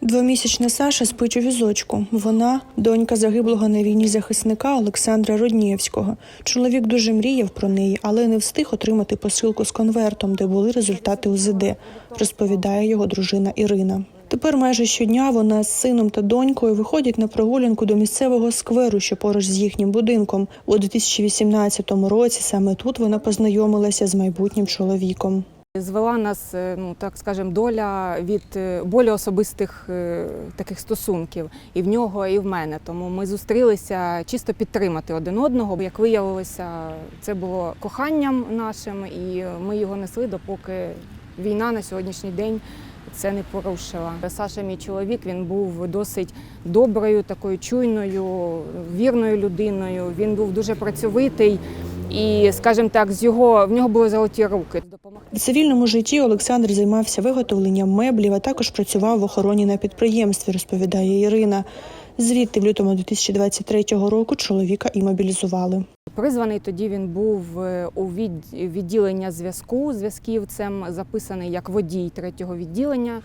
Двомісячна Саша спить у візочку. Вона донька загиблого на війні захисника Олександра Роднєвського. Чоловік дуже мріяв про неї, але не встиг отримати посилку з конвертом, де були результати УЗД, розповідає його дружина Ірина. Тепер майже щодня вона з сином та донькою виходять на прогулянку до місцевого скверу, що поруч з їхнім будинком. У 2018 році саме тут вона познайомилася з майбутнім чоловіком. Звела нас, е, ну так скажемо, доля від е, болі особистих е, таких стосунків і в нього, і в мене. Тому ми зустрілися чисто підтримати один одного. Як виявилося, це було коханням нашим, і ми його несли, допоки війна на сьогоднішній день. Це не порушила. Саша, мій чоловік, він був досить доброю, такою чуйною, вірною людиною. Він був дуже працьовитий і, скажімо так, з його в нього були золоті руки. В цивільному житті Олександр займався виготовленням меблів, а також працював в охороні на підприємстві, розповідає Ірина. Звідти в лютому 2023 року чоловіка і мобілізували. Призваний тоді він був е, у від- відділення зв'язку зв'язківцем, записаний як водій третього відділення,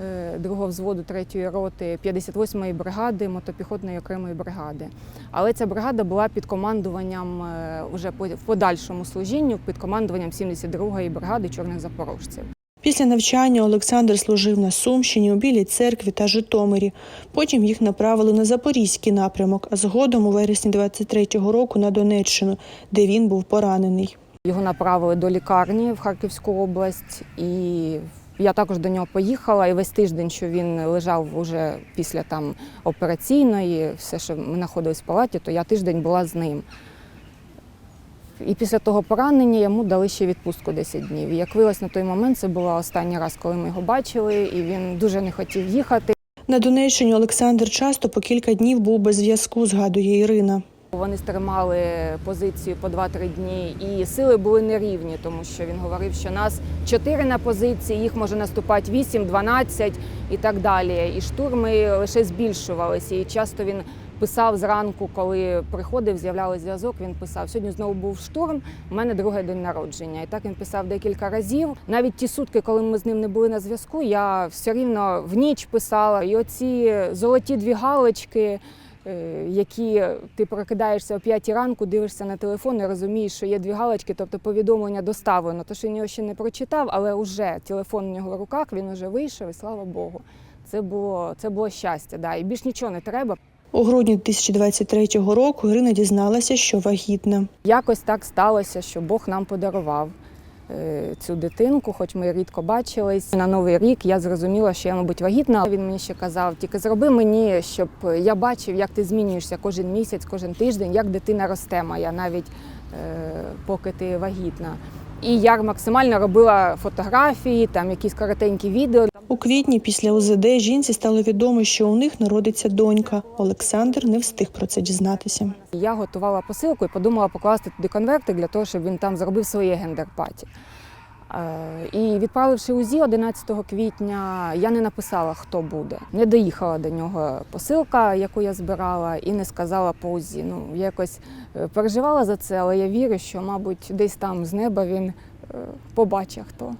е, другого взводу третьої роти 58-ї бригади мотопіхотної окремої бригади. Але ця бригада була під командуванням е, уже по- в подальшому служінню під командуванням 72-ї бригади чорних запорожців. Після навчання Олександр служив на Сумщині у Білій церкві та Житомирі. Потім їх направили на Запорізький напрямок, а згодом у вересні 23-го року на Донеччину, де він був поранений. Його направили до лікарні в Харківську область, і я також до нього поїхала. І весь тиждень, що він лежав уже після там операційної, все, що ми знаходились в палаті, то я тиждень була з ним. І після того поранення йому дали ще відпустку 10 днів. І як виявилось на той момент, це був останній раз, коли ми його бачили, і він дуже не хотів їхати. На Донеччині Олександр часто по кілька днів був без зв'язку, згадує Ірина. Вони стримали позицію по 2-3 дні, і сили були нерівні, тому що він говорив, що нас 4 на позиції, їх може наступати 8, 12 і так далі. І штурми лише збільшувалися. І часто він писав зранку, коли приходив, з'являвся зв'язок. Він писав: сьогодні знову був штурм. У мене другий день народження. І так він писав декілька разів. Навіть ті сутки, коли ми з ним не були на зв'язку, я все рівно в ніч писала. І оці золоті дві галочки які ти прокидаєшся о 5 ранку, дивишся на телефон і розумієш, що є дві галочки, тобто повідомлення доставлено. То, що він його ще не прочитав, але вже телефон у нього в руках, він вже вийшов, і слава Богу. Це було, це було щастя. Да. І більш нічого не треба. У грудні 2023 року Ірина дізналася, що вагітна. Якось так сталося, що Бог нам подарував е, цю дитинку, хоч ми рідко бачились. На новий рік я зрозуміла, що я, мабуть, вагітна. Він мені ще казав, тільки зроби мені, щоб я бачив, як ти змінюєшся кожен місяць, кожен тиждень, як дитина росте моя, навіть е, поки ти вагітна. І я максимально робила фотографії, там якісь коротенькі відео. У квітні після УЗД жінці стало відомо, що у них народиться донька. Олександр не встиг про це дізнатися. Я готувала посилку і подумала покласти туди конвертик для того, щоб він там зробив своє гендер-паті. Е, І відправивши УЗІ 11 квітня, я не написала, хто буде. Не доїхала до нього посилка, яку я збирала, і не сказала по УЗІ. Ну, я якось е, переживала за це, але я вірю, що, мабуть, десь там з неба він е, побачить хто.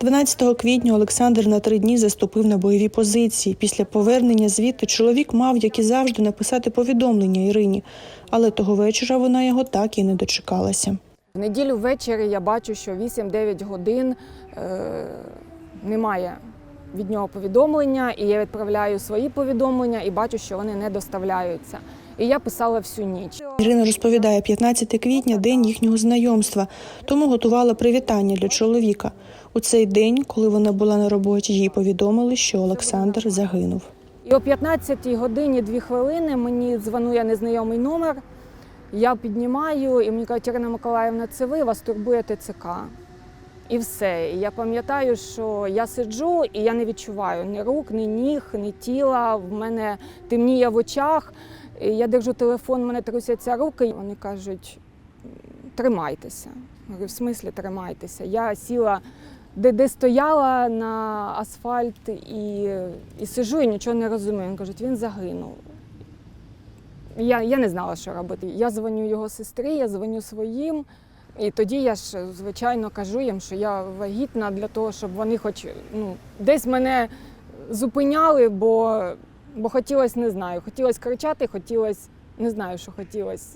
12 квітня Олександр на три дні заступив на бойові позиції. Після повернення звідти чоловік мав, як і завжди, написати повідомлення Ірині, але того вечора вона його так і не дочекалася. В неділю ввечері я бачу, що 8-9 годин е, немає від нього повідомлення, і я відправляю свої повідомлення і бачу, що вони не доставляються. І я писала всю ніч. Ірина розповідає, 15 квітня день їхнього знайомства, тому готувала привітання для чоловіка. У цей день, коли вона була на роботі, їй повідомили, що Олександр загинув. І о 15 годині 2 хвилини мені дзвонує незнайомий номер. Я піднімаю і мені кажуть, Ірина Миколаївна, це ви вас турбує ТЦК. І все. І я пам'ятаю, що я сиджу і я не відчуваю ні рук, ні ніг, ні тіла. В мене темніє в очах. І Я держу телефон, в мене трусяться руки. Вони кажуть, тримайтеся. Говорю, в смислі тримайтеся. Я сіла, де, де стояла на асфальт і, і сижу і нічого не розумію. Він кажуть, він загинув. Я, я не знала, що робити. Я дзвоню його сестрі, я дзвоню своїм. І тоді я ж, звичайно, кажу їм, що я вагітна для того, щоб вони хоч ну, десь мене зупиняли, бо, бо хотілося, не знаю, хотілося кричати, хотілося, не знаю, що хотілося,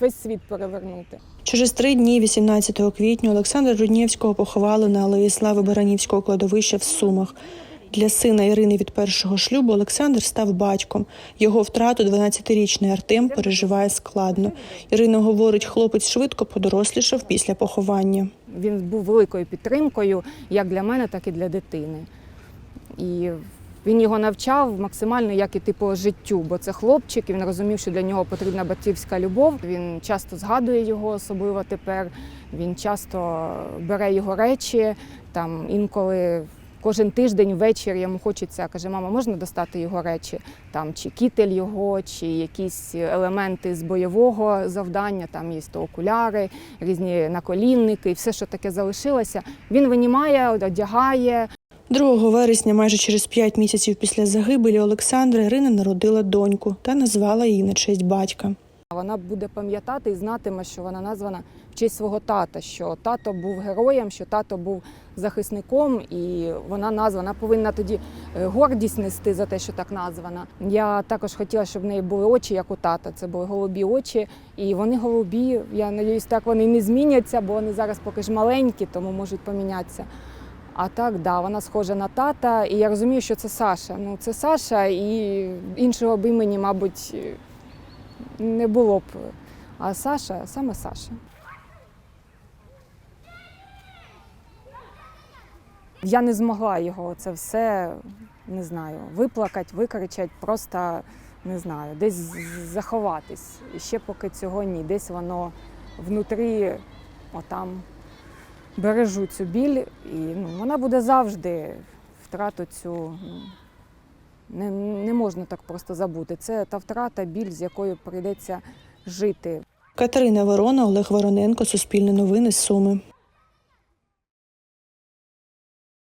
весь світ перевернути. Через три дні, 18 квітня, Олександра Руднєвського поховали на алеї Слави Баранівського кладовища в Сумах. Для сина Ірини від першого шлюбу Олександр став батьком. Його втрату 12-річний Артем переживає складно. Ірина говорить, хлопець швидко подорослішав після поховання. Він був великою підтримкою як для мене, так і для дитини. І він його навчав максимально, як іти по життю, бо це хлопчик, і він розумів, що для нього потрібна батьківська любов. Він часто згадує його, особливо тепер. Він часто бере його речі. Там інколи кожен тиждень ввечері йому хочеться, каже, мама, можна достати його речі? Там чи кітель його, чи якісь елементи з бойового завдання, там є то окуляри, різні наколінники, все, що таке залишилося. Він винімає, одягає. 2 вересня, майже через 5 місяців після загибелі Олександра, Ірина народила доньку та назвала її на честь батька. Вона буде пам'ятати і знатиме, що вона названа в честь свого тата, що тато був героєм, що тато був захисником, і вона названа повинна тоді е, гордість нести за те, що так названа. Я також хотіла, щоб в неї були очі, як у тата. Це були голубі очі, і вони голубі. Я надіюсь, так вони не зміняться, бо вони зараз поки ж маленькі, тому можуть помінятися. А так, да, вона схожа на тата, і я розумію, що це Саша. Ну, це Саша, і іншого б імені, мабуть, не було б. А Саша саме Саша. Я не змогла його це все, не знаю, виплакати, викричати, просто не знаю, десь заховатись. І ще поки цього ні. Десь воно внутрі отам бережу цю біль, і ну, вона буде завжди втрату цю. Ну, не, не можна так просто забути. Це та втрата, біль, з якою прийдеться жити. Катерина Ворона, Олег Вороненко, Суспільне новини, Суми.